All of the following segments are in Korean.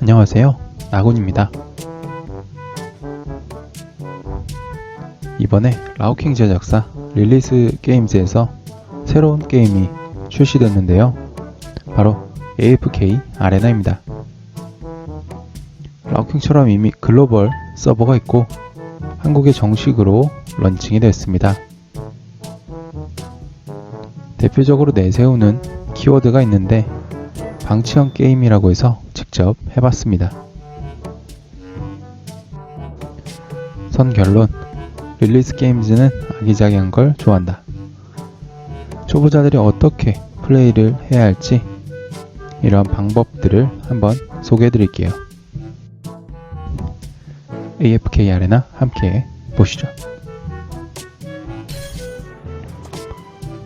안녕하세요. 나군입니다. 이번에 라우킹 제작사 릴리스 게임즈에서 새로운 게임이 출시됐는데요. 바로 AFK 아레나입니다. 라우킹처럼 이미 글로벌 서버가 있고 한국에 정식으로 런칭이 됐습니다. 대표적으로 내세우는 키워드가 있는데 방치형 게임이라고 해서 직접 해봤습니다. 선 결론 릴리스 게임즈는 아기자기한 걸 좋아한다. 초보자들이 어떻게 플레이를 해야 할지 이러한 방법들을 한번 소개해 드릴게요. AFK 아레나 함께 보시죠.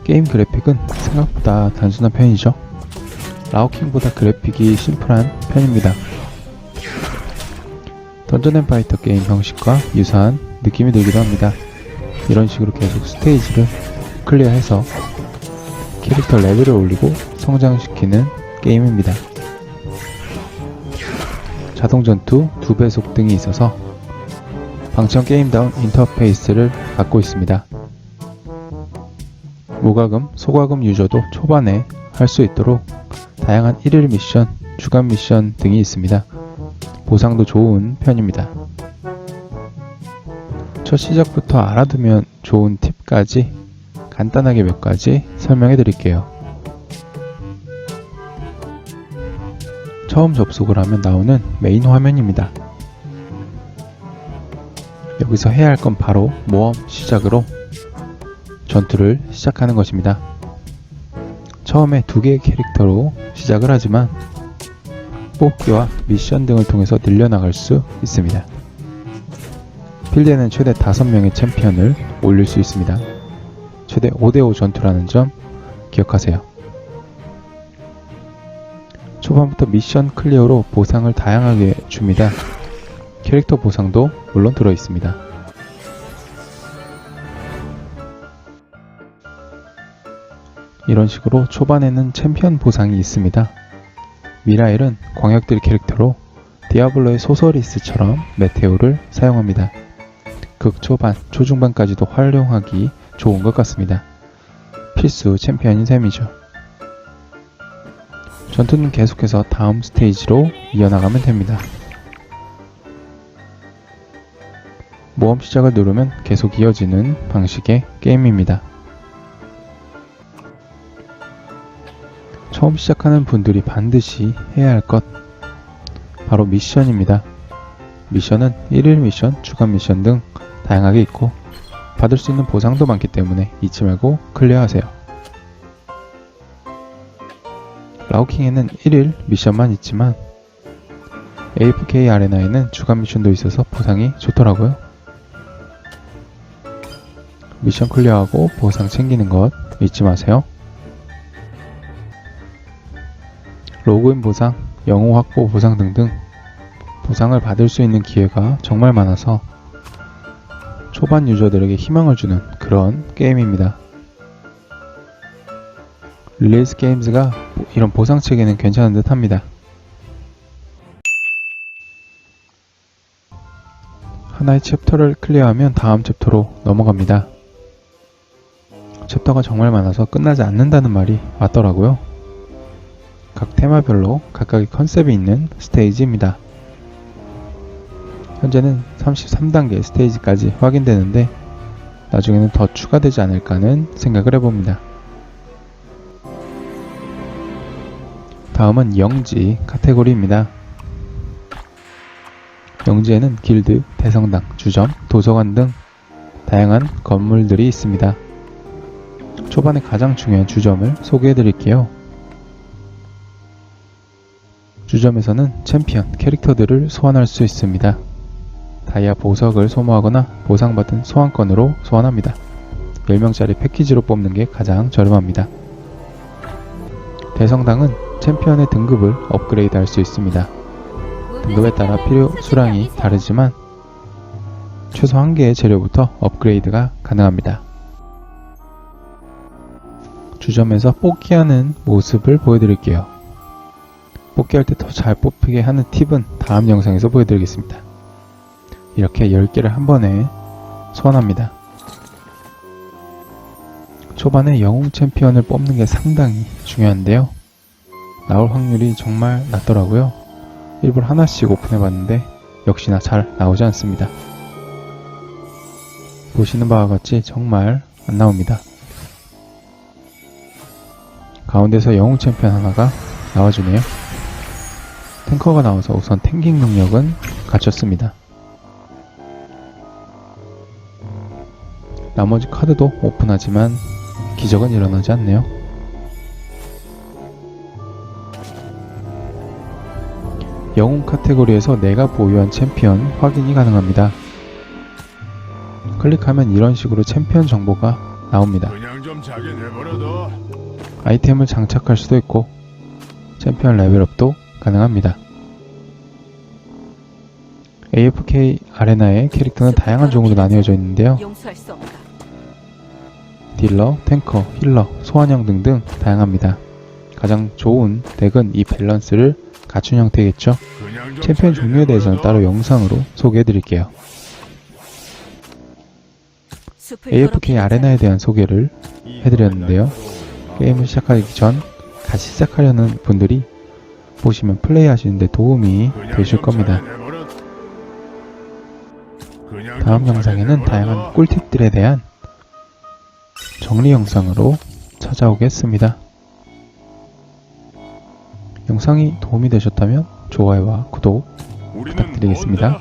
게임 그래픽은 생각보다 단순한 편이죠. 라우킹보다 그래픽이 심플한 편입니다. 던전앤파이터 게임 형식과 유사한 느낌이 들기도 합니다. 이런 식으로 계속 스테이지를 클리어해서 캐릭터 레벨을 올리고 성장시키는 게임입니다. 자동 전투, 두 배속 등이 있어서 방청 게임다운 인터페이스를 갖고 있습니다. 무과금, 소과금 유저도 초반에 할 수 있도록 다양한 1일 미션, 주간 미션 등이 있습니다. 보상도 좋은 편입니다. 첫 시작부터 알아두면 좋은 팁까지 간단하게 몇 가지 설명해 드릴게요. 처음 접속을 하면 나오는 메인 화면입니다. 여기서 해야 할 건 바로 모험 시작으로 전투를 시작하는 것입니다. 처음에 두 개의 캐릭터로 시작을 하지만 뽑기와 미션 등을 통해서 늘려나갈 수 있습니다. 필드에는 최대 5명의 챔피언을 올릴 수 있습니다. 최대 5대5 전투라는 점 기억하세요. 초반부터 미션 클리어로 보상을 다양하게 줍니다. 캐릭터 보상도 물론 들어 있습니다. 이런 식으로 초반에는 챔피언 보상이 있습니다. 미라엘은 광역들 캐릭터로 디아블로의 소서리스처럼 메테오를 사용합니다. 극초반, 초중반까지도 활용하기 좋은 것 같습니다. 필수 챔피언인 셈이죠. 전투는 계속해서 다음 스테이지로 이어나가면 됩니다. 모험 시작을 누르면 계속 이어지는 방식의 게임입니다. 처음 시작하는 분들이 반드시 해야 할 것 바로 미션입니다. 미션은 1일 미션, 주간 미션 등 다양하게 있고 받을 수 있는 보상도 많기 때문에 잊지 말고 클리어하세요. 라우킹에는 1일 미션만 있지만 AFK 아레나에는 주간 미션도 있어서 보상이 좋더라고요. 미션 클리어하고 보상 챙기는 것 잊지 마세요. 로그인 보상, 영호 확보 보상 등등 보상을 받을 수 있는 기회가 정말 많아서 초반 유저들에게 희망을 주는 그런 게임입니다. 릴리스 게임즈가 이런 보상 체계는 괜찮은 듯 합니다. 하나의 챕터를 클리어하면 다음 챕터로 넘어갑니다. 챕터가 정말 많아서 끝나지 않는다는 말이 맞더라고요. 각 테마별로 각각의 컨셉이 있는 스테이지입니다. 현재는 33단계 스테이지까지 확인되는데 나중에는 더 추가되지 않을까 하는 생각을 해봅니다. 다음은 영지 카테고리입니다. 영지에는 길드, 대성당, 주점, 도서관 등 다양한 건물들이 있습니다. 초반에 가장 중요한 주점을 소개해 드릴게요. 주점에서는 챔피언 캐릭터들을 소환할 수 있습니다. 다이아 보석을 소모하거나 보상받은 소환권으로 소환합니다. 10명짜리 패키지로 뽑는 게 가장 저렴합니다. 대성당은 챔피언의 등급을 업그레이드 할 수 있습니다. 등급에 따라 필요 수량이 다르지만 최소 한 개의 재료부터 업그레이드가 가능합니다. 주점에서 뽑기하는 모습을 보여드릴게요. 뽑기 할 때 더 잘 뽑히게 하는 팁은 다음 영상에서 보여드리겠습니다. 이렇게 10개를 한 번에 소환합니다. 초반에 영웅 챔피언을 뽑는 게 상당히 중요한데요. 나올 확률이 정말 낮더라고요. 일부러 하나씩 오픈해봤는데 역시나 잘 나오지 않습니다. 보시는 바와 같이 정말 안 나옵니다. 가운데서 영웅 챔피언 하나가 나와주네요. 탱커가 나와서 우선 탱킹 능력은 갖췄습니다. 나머지 카드도 오픈하지만 기적은 일어나지 않네요. 영웅 카테고리에서 내가 보유한 챔피언 확인이 가능합니다. 클릭하면 이런 식으로 챔피언 정보가 나옵니다. 아이템을 장착할 수도 있고 챔피언 레벨업도 가능합니다. AFK 아레나의 캐릭터는 다양한 종으로 나뉘어져 있는데요. 딜러, 탱커, 힐러, 소환형 등등 다양합니다. 가장 좋은 덱은 이 밸런스를 갖춘 형태겠죠. 챔피언 종류에 대해서는. 따로 영상으로 소개해 드릴게요. 숲을 AFK 아레나에 대한 소개를 해드렸는데요. 게임을 시작하기 전 같이 시작하려는 분들이 보시면 플레이 하시는데 도움이 되실 좀 겁니다. 다음 영상에는. 다양한 꿀팁들에 대한 정리 영상으로 찾아오겠습니다. 영상이 도움이 되셨다면 좋아요와 구독 부탁드리겠습니다.